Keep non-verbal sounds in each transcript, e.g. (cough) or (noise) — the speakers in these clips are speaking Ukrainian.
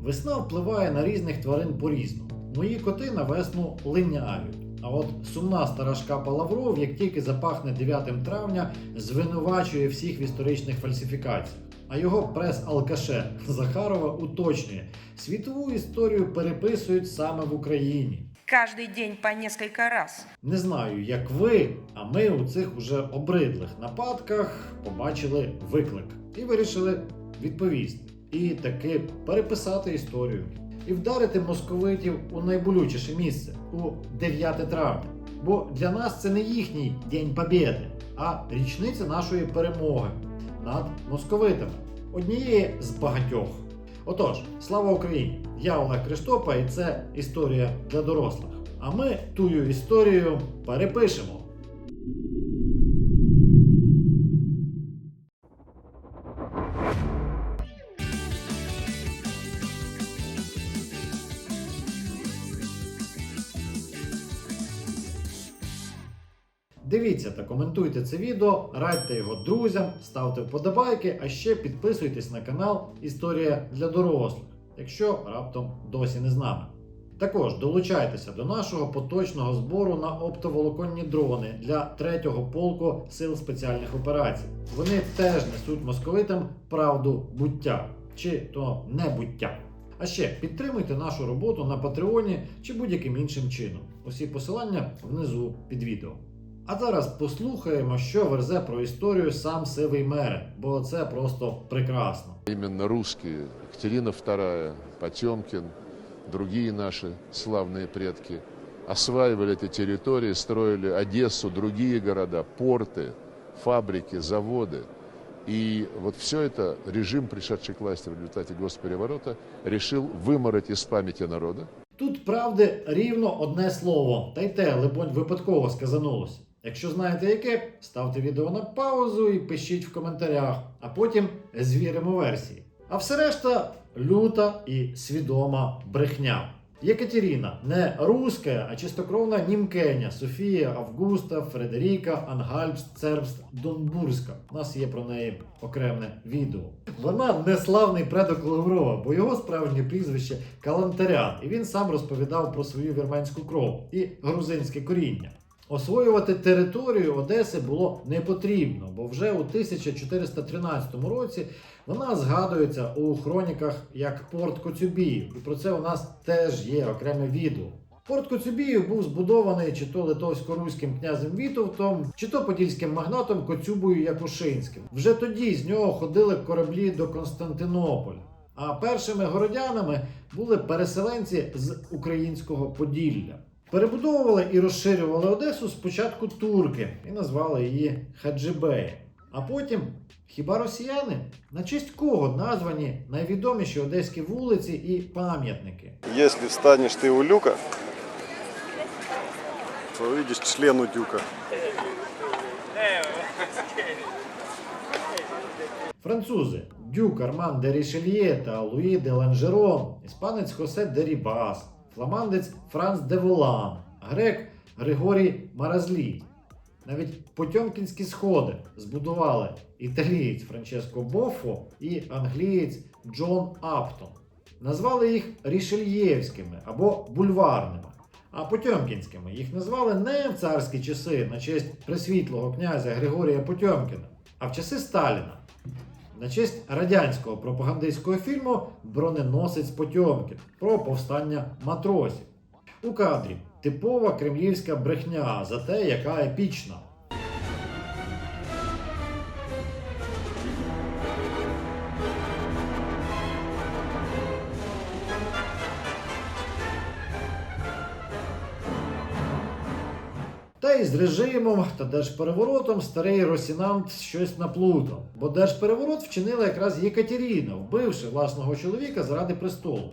Весна впливає на різних тварин по-різному. Мої коти на весну линяють. А от сумна стара шкапа Лавров, як тільки запахне 9 травня, звинувачує всіх в історичних фальсифікаціях. А його прес-алкаше Захарова уточнює: світову історію переписують саме в Україні. Каждый день по несколько раз. Не знаю, як ви, а ми у цих уже обридлих нападках побачили виклик і вирішили відповісти. І таки переписати історію. І вдарити московитів у найболючіше місце у 9 травня. Бо для нас це не їхній День Побєди, а річниця нашої перемоги над московитами. Однієї з багатьох. Отож, слава Україні! Я Олег Криштопа, і це історія для дорослих. А ми тую історію перепишемо. Коментуйте це відео, радьте його друзям, ставте вподобайки, а ще підписуйтесь на канал Історія для дорослих, якщо раптом досі не з нами. Також долучайтеся до нашого поточного збору на оптоволоконні дрони для 3-го полку сил спеціальних операцій. Вони теж несуть московитам правду буття чи то небуття. А ще підтримуйте нашу роботу на Патреоні чи будь-яким іншим чином. Усі посилання внизу під відео. А зараз послухаємо, що верзе про історію сам Сивий Мерен, бо це просто прекрасно. Именно русские, Екатерина II, Потемкин, другие наши славные предки, осваивали эти территории, строили Одессу, другие города, порты, фабрики, заводы. И вот все это режим, пришедший к власти в результате госпереворота, решил вымороть из памяти народа. Тут правди рівно одне слово, та й те, либонь, випадково сказанулося. Якщо знаєте яке, ставте відео на паузу і пишіть в коментарях, а потім звіримо версії. А все решта люта і свідома брехня. Єкатеріна не руська, а чистокровна німкеня Софія Августа, Фредеріка, Ангальбст, Цербст, Донбурська. У нас є про неї окреме відео. Вона не славний предок Лаврова, бо його справжнє прізвище Калантарян, і він сам розповідав про свою вірменську кров і грузинське коріння. Освоювати територію Одеси було не потрібно, бо вже у 1413 році вона згадується у хроніках як Порт Коцюбіїв, і про це у нас теж є окреме відео. Порт Коцюбіїв був збудований чи то литовсько-руським князем Вітовтом, чи то подільським магнатом Коцюбою Якушинським. Вже тоді з нього ходили кораблі до Константинополя. А першими городянами були переселенці з українського Поділля. Перебудовували і розширювали Одесу спочатку турки і назвали її Хаджибеї. А потім хіба росіяни? На честь кого названі найвідоміші одеські вулиці і пам'ятники? Если встанешь ты у люка, то увидишь член удюка. Французи Дюк Арман де Рішельє та Луї де Ланжерон, іспанець Хосе де Рібас, фламандець Франц Деволан, грек Григорій Маразлі. Навіть Потьомкінські сходи збудували італієць Франческо Боффо і англієць Джон Аптон. Назвали їх рішельєвськими або бульварними. А Потьомкінськими їх назвали не в царські часи на честь присвітлого князя Григорія Потьомкіна, а в часи Сталіна. На честь радянського пропагандистського фільму Броненосець Потьомкін про повстання матросів. У кадрі типова кремлівська брехня за те, яка епічна. Та з режимом та держпереворотом старий Росінант щось наплутав, бо держпереворот вчинила якраз Єкатеріна, вбивши власного чоловіка заради престолу.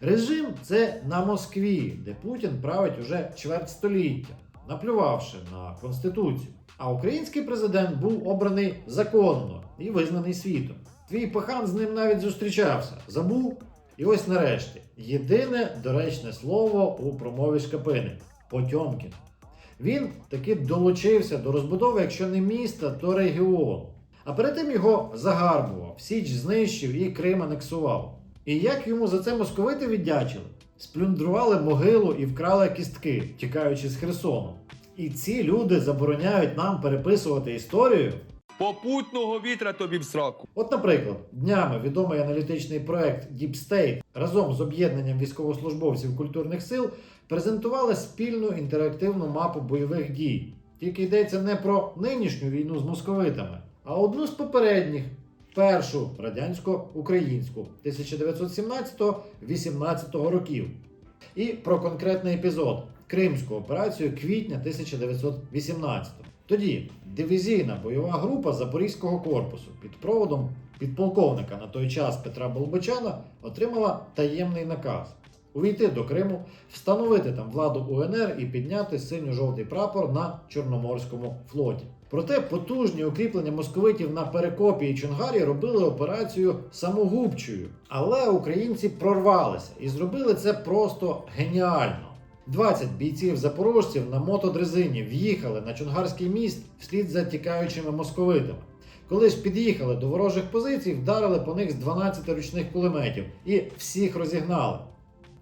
Режим це на Москві, де Путін править уже чверть століття, наплювавши на конституцію. А український президент був обраний законно і визнаний світом. Твій пахан з ним навіть зустрічався, забув. І ось нарешті єдине доречне слово у промові Шкапини Потьомкін. Він таки долучився до розбудови, якщо не міста, то регіону. А перед тим його загарбував, Січ знищив і Крим анексував. І як йому за це московити віддячили? Сплюндрували могилу і вкрали кістки, тікаючи з Херсону. І ці люди забороняють нам переписувати історію. Попутного вітра тобі в сраку. От, наприклад, днями відомий аналітичний проект Deep State разом з об'єднанням військовослужбовців культурних сил презентували спільну інтерактивну мапу бойових дій. Тільки йдеться не про нинішню війну з московитами, а одну з попередніх. Першу радянсько-українську 1917-18 років. І про конкретний епізод Кримську операцію квітня 1918. Тоді дивізійна бойова група Запорізького корпусу під проводом підполковника на той час Петра Болбочана отримала таємний наказ увійти до Криму, встановити там владу УНР і підняти синьо-жовтий прапор на Чорноморському флоті. Проте потужні укріплення московитів на Перекопі і Чонгарі робили операцію самогубчою. Але українці прорвалися і зробили це просто геніально. 20 бійців запорожців на мотодрезині в'їхали на Чонгарський міст вслід за тікаючими московитами. Коли ж під'їхали до ворожих позицій, вдарили по них з 12 ручних кулеметів і всіх розігнали.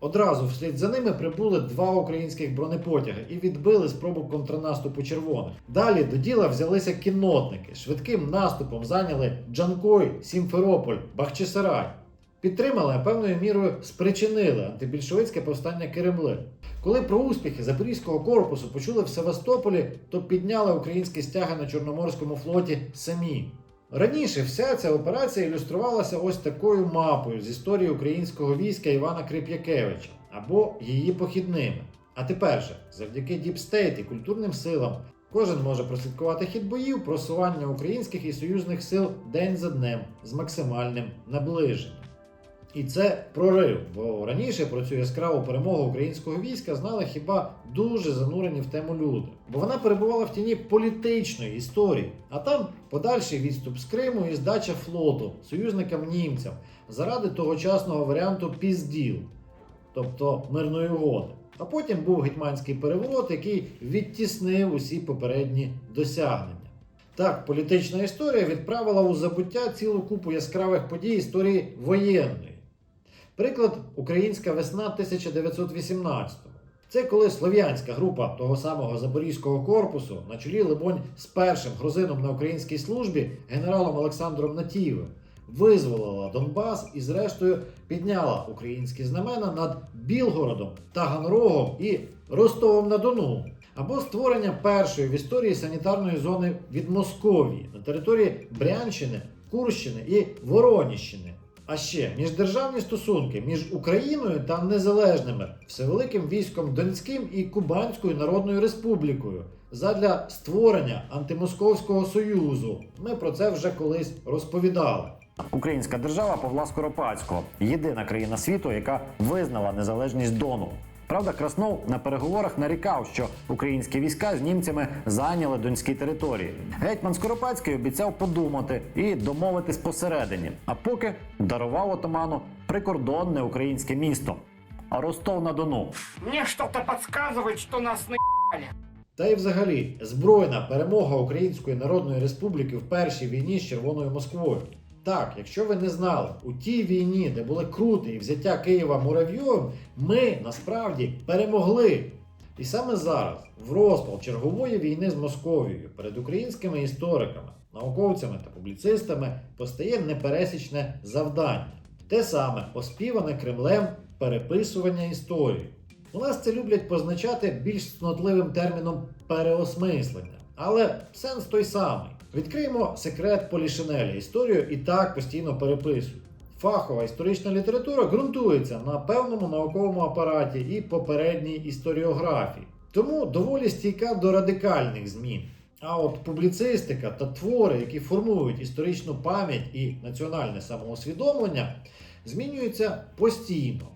Одразу вслід за ними прибули два українських бронепотяги і відбили спробу контрнаступу червоних. Далі до діла взялися кіннотники. Швидким наступом зайняли Джанкой, Сімферополь, Бахчисарай. Підтримали, а певною мірою спричинили антибільшовицьке повстання Кремли. Коли про успіхи Запорізького корпусу почули в Севастополі, то підняли українські стяги на Чорноморському флоті самі. Раніше вся ця операція ілюструвалася ось такою мапою з історії українського війська Івана Крип'якевича або її похідними. А тепер же, завдяки Діпстейт і культурним силам, кожен може прослідкувати хід боїв, просування українських і союзних сил день за днем з максимальним наближенням. І це прорив, бо раніше про цю яскраву перемогу українського війська знали хіба дуже занурені в тему люди. Бо вона перебувала в тіні політичної історії, а там подальший відступ з Криму і здача флоту союзникам німцям заради тогочасного варіанту пізділ, тобто мирної угоди. А потім був гетьманський переворот, який відтіснив усі попередні досягнення. Так, політична історія відправила у забуття цілу купу яскравих подій історії воєнної. Приклад Українська весна 1918 Це коли слов'янська група того самого Запорізького корпусу на чолі, либонь, з першим грузином на українській службі генералом Олександром Натієвим визволила Донбас і, зрештою, підняла українські знамена над Білгородом, Таганрогом і Ростовом на Дону. Або створення першої в історії санітарної зони від Московії на території Брянщини, Курщини і Вороніщини. А ще міждержавні стосунки між Україною та незалежними всевеликим військом Донським і Кубанською Народною Республікою задля створення антимосковського союзу. Ми про це вже колись розповідали. Українська держава Павла Скоропадського єдина країна світу, яка визнала незалежність Дону. Правда, Краснов на переговорах нарікав, що українські війська з німцями зайняли донські території. Гетьман Скоропадський обіцяв подумати і домовитись посередині, а поки дарував отаману прикордонне українське місто. А Ростов на Дону. Мне что-то подсказывает, что нас на... Та й взагалі збройна перемога Української Народної Республіки в першій війні з Червоною Москвою. Так, якщо ви не знали, у тій війні, де були крути і взяття Києва Муравйовим, ми насправді перемогли. І саме зараз, в розпал чергової війни з Московією, перед українськими істориками, науковцями та публіцистами постає непересічне завдання. Те саме оспіване Кремлем переписування історії. У нас це люблять позначати більш цнотливим терміном переосмислення. Але сенс той самий. Відкриємо секрет Полішинеля. Історію і так постійно переписують. Фахова історична література ґрунтується на певному науковому апараті і попередній історіографії. Тому доволі стійка до радикальних змін. А от публіцистика та твори, які формують історичну пам'ять і національне самоусвідомлення, змінюються постійно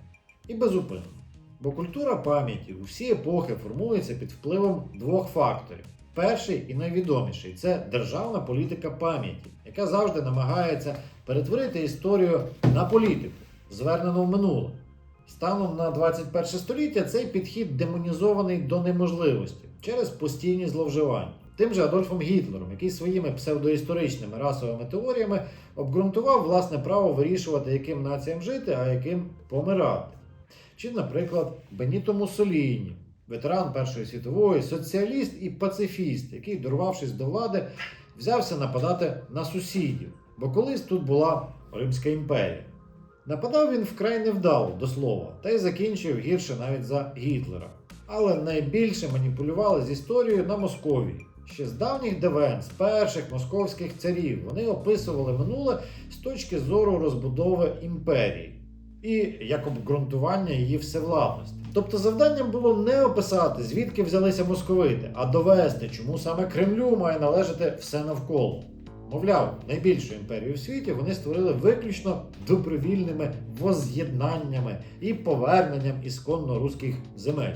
і безупинно. Бо культура пам'яті у всі епохи формується під впливом двох факторів. Перший і найвідоміший це державна політика пам'яті, яка завжди намагається перетворити історію на політику, звернену в минуле. Станом на 21 століття цей підхід демонізований до неможливості через постійні зловживання. тим же Адольфом Гітлером, який своїми псевдоісторичними расовими теоріями обґрунтував власне право вирішувати, яким націям жити, а яким помирати. Чи, наприклад, Беніто Муссоліні, ветеран Першої світової, соціаліст і пацифіст, який, дорвавшись до влади, взявся нападати на сусідів, бо колись тут була Римська імперія. Нападав він вкрай невдало до слова, та й закінчив гірше навіть за Гітлера. Але найбільше маніпулювали з історією на Московії. Ще з давніх давен, з перших московських царів, вони описували минуле з точки зору розбудови імперії і як обґрунтування її всевладності. Тобто завданням було не описати, звідки взялися московити, а довести, чому саме Кремлю має належати все навколо. Мовляв, найбільшу імперію в світі вони створили виключно добровільними воз'єднаннями і поверненням ісконно руських земель.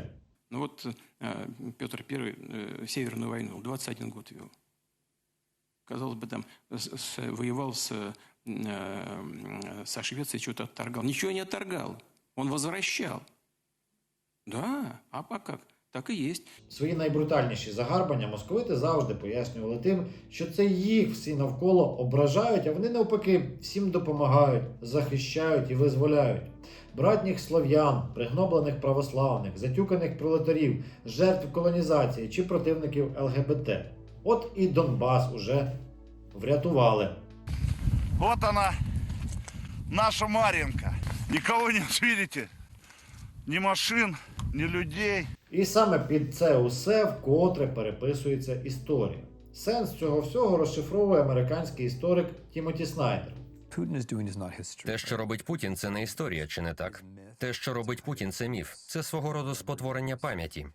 Ну вот э, Петр I э, Северную войну 21 год вел Казалось бы, там с- с- воевал с, э, э, со Швецией, что-то отторгал. Ничего не отторгал. Он возвращал. Да, а по как? Так и есть. Свої найбрутальніші загарбання московити завжди пояснювали тим, що це їх всі навколо ображають, а вони навпаки всім допомагають, захищають і визволяють. Братніх слов'ян, пригноблених православних, затюканих пролетарів, жертв колонізації чи противників ЛГБТ. От і Донбас уже врятували. Вот она, наша Марьинка. Никого нет, (laughs) видите? Ни машин, ни людей. І саме під це усе вкотре переписується історія. Сенс цього всього розшифровує американський історик Тімоті Снайдер. Те, що робить Путін, це не історія, чи не так? Те, що робить Путін, це міф. Це свого роду спотворення пам'яті.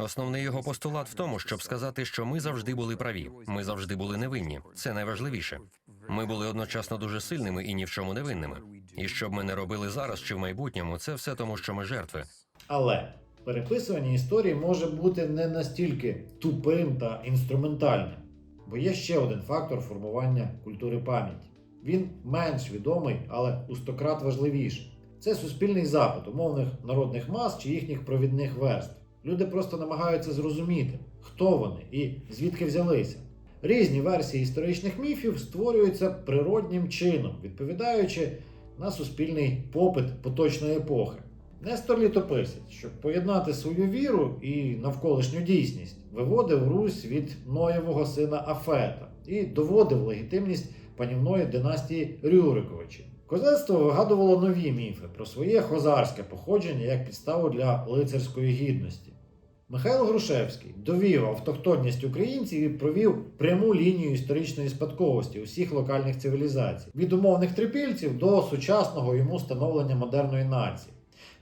Основний його постулат в тому, щоб сказати, що ми завжди були праві, ми завжди були невинні. Це найважливіше. Ми були одночасно дуже сильними і ні в чому не винними. І що б ми не робили зараз чи в майбутньому, це все тому, що ми жертви. Але переписування історії може бути не настільки тупим та інструментальним, бо є ще один фактор формування культури пам'яті. Він менш відомий, але у стократ важливіший. Це суспільний запит умовних народних мас чи їхніх провідних верств. Люди просто намагаються зрозуміти, хто вони і звідки взялися. Різні версії історичних міфів створюються природнім чином, відповідаючи на суспільний попит поточної епохи. Нестор Літописець, щоб поєднати свою віру і навколишню дійсність, виводив Русь від Ноєвого сина Афета і доводив легітимність панівної династії Рюриковичів. Козацтво вигадувало нові міфи про своє хозарське походження як підставу для лицарської гідності. Михайло Грушевський довів автохтонність українців і провів пряму лінію історичної спадковості усіх локальних цивілізацій від умовних трипільців до сучасного йому становлення модерної нації.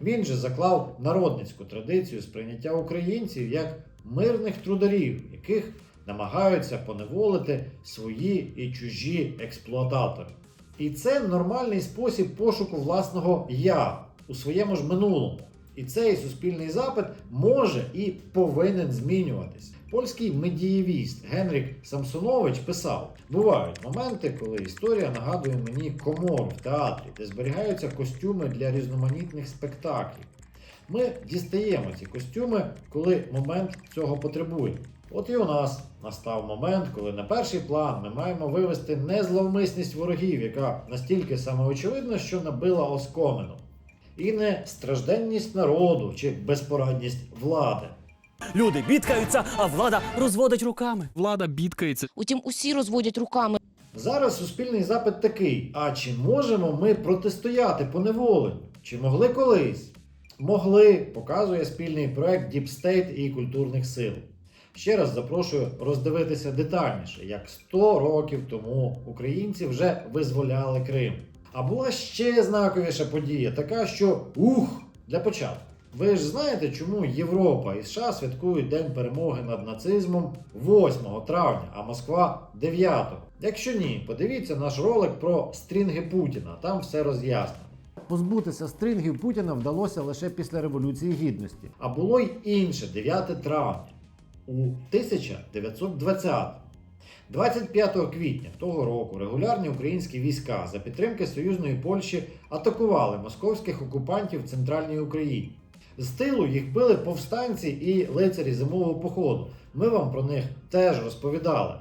Він же заклав народницьку традицію сприйняття українців як мирних трударів, яких намагаються поневолити свої і чужі експлуататори. І це нормальний спосіб пошуку власного я у своєму ж минулому. І цей суспільний запит може і повинен змінюватись. Польський медієвіст Генрік Самсонович писав: бувають моменти, коли історія нагадує мені комору в театрі, де зберігаються костюми для різноманітних спектаклів. Ми дістаємо ці костюми, коли момент цього потребує. От і у нас настав момент, коли на перший план ми маємо вивести не зловмисність ворогів, яка настільки самоочевидна, що набила оскомину, і не стражденність народу чи безпорадність влади. Люди бідкаються, а влада розводить руками. Влада бідкається. Утім, усі розводять руками. Зараз суспільний запит такий: а чи можемо ми протистояти поневоленню? Чи могли колись? Могли, показує спільний проект Deep State і культурних сил. Ще раз запрошую роздивитися детальніше, як 100 років тому українці вже визволяли Крим. А була ще знаковіша подія, така, що ух, для початку. Ви ж знаєте, чому Європа і США святкують День перемоги над нацизмом 8 травня, а Москва 9. Якщо ні, подивіться наш ролик про стрінги Путіна, там все роз'яснено. Позбутися стрингів Путіна вдалося лише після Революції Гідності. А було й інше 9 травня у 1920 25 квітня того року регулярні українські війська за підтримки союзної Польщі атакували московських окупантів в центральній Україні. З тилу їх били повстанці і лицарі зимового походу. Ми вам про них теж розповідали.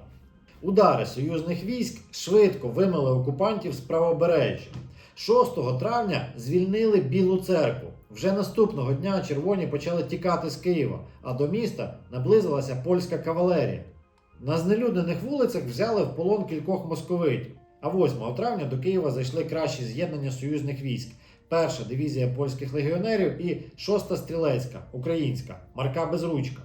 Удари союзних військ швидко вимили окупантів з правобережжя. 6 травня звільнили Білу церкву. Вже наступного дня червоні почали тікати з Києва, а до міста наблизилася польська кавалерія. На знелюднених вулицях взяли в полон кількох московитів. А 8 травня до Києва зайшли кращі з'єднання союзних військ. Перша дивізія польських легіонерів і шоста стрілецька, українська, марка Безручка.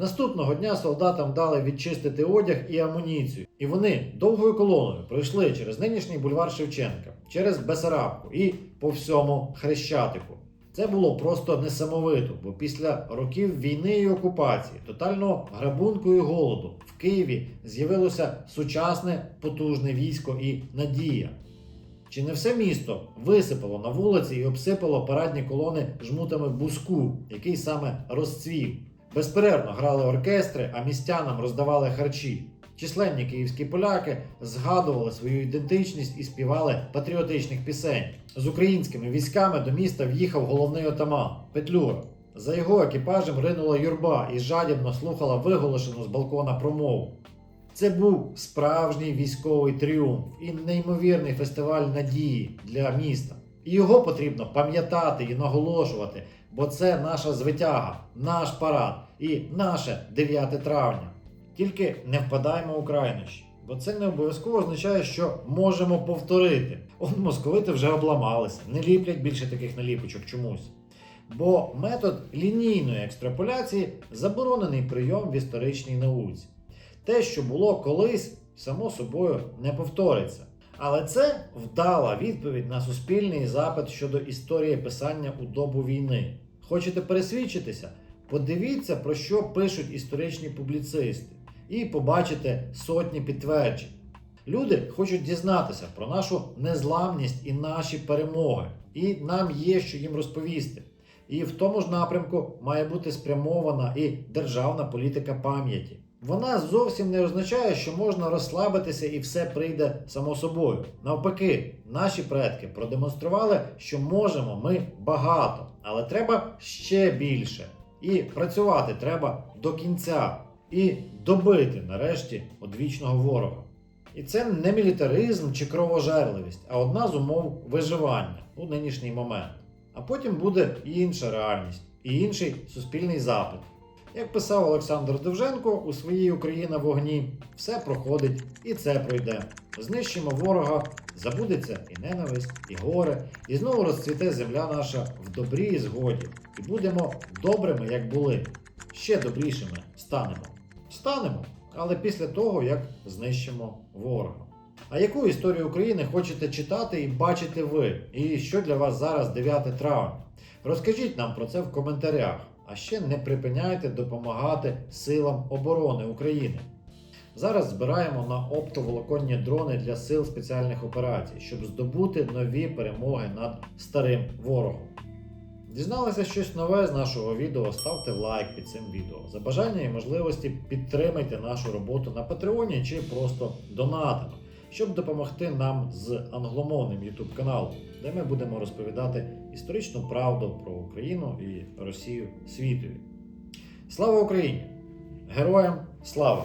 Наступного дня солдатам дали відчистити одяг і амуніцію, і вони довгою колоною пройшли через нинішній бульвар Шевченка, через Бесарабку і по всьому Хрещатику. Це було просто несамовито, бо після років війни і окупації, тотального грабунку і голоду в Києві з'явилося сучасне потужне військо і надія. Чи не все місто висипало на вулиці і обсипало парадні колони жмутами буску, який саме розцвів? Безперервно грали оркестри, а містянам роздавали харчі. Численні київські поляки згадували свою ідентичність і співали патріотичних пісень. З українськими військами до міста в'їхав головний отаман Петлюра. За його екіпажем ринула юрба і жадібно слухала виголошену з балкона промову. Це був справжній військовий тріумф і неймовірний фестиваль надії для міста. І його потрібно пам'ятати і наголошувати, бо це наша звитяга, наш парад і наше 9 травня. Тільки не впадаємо у крайнощі, бо це не обов'язково означає, що можемо повторити. Он московити вже обламалися, не ліплять більше таких наліпочок чомусь. Бо метод лінійної екстраполяції заборонений прийом в історичній науці. Те, що було колись, само собою не повториться. Але це вдала відповідь на суспільний запит щодо історії писання у добу війни. Хочете пересвідчитися? Подивіться, про що пишуть історичні публіцисти, і побачите сотні підтверджень. Люди хочуть дізнатися про нашу незламність і наші перемоги, і нам є що їм розповісти. І в тому ж напрямку має бути спрямована і державна політика пам'яті. Вона зовсім не означає, що можна розслабитися і все прийде само собою. Навпаки, наші предки продемонстрували, що можемо ми багато, але треба ще більше. І працювати треба до кінця, і добити нарешті одвічного ворога. І це не мілітаризм чи кровожерливість, а одна з умов виживання у нинішній момент. А потім буде і інша реальність, і інший суспільний запит. Як писав Олександр Довженко у своїй Україна вогні, все проходить і це пройде. Знищимо ворога, забудеться і ненависть, і горе, і знову розцвіте земля наша в добрі і згоді, і будемо добрими, як були. Ще добрішими станемо. Станемо, але після того, як знищимо ворога. А яку історію України хочете читати і бачити ви? І що для вас зараз 9 травня? Розкажіть нам про це в коментарях. А ще не припиняйте допомагати силам оборони України. Зараз збираємо на оптоволоконні дрони для сил спеціальних операцій, щоб здобути нові перемоги над старим ворогом. Дізналися щось нове з нашого відео, ставте лайк під цим відео. За бажання і можливості підтримайте нашу роботу на Патреоні чи просто донатами, щоб допомогти нам з англомовним YouTube каналом, де ми будемо розповідати історичну правду про Україну і Росію світові. Слава Україні! Героям слава!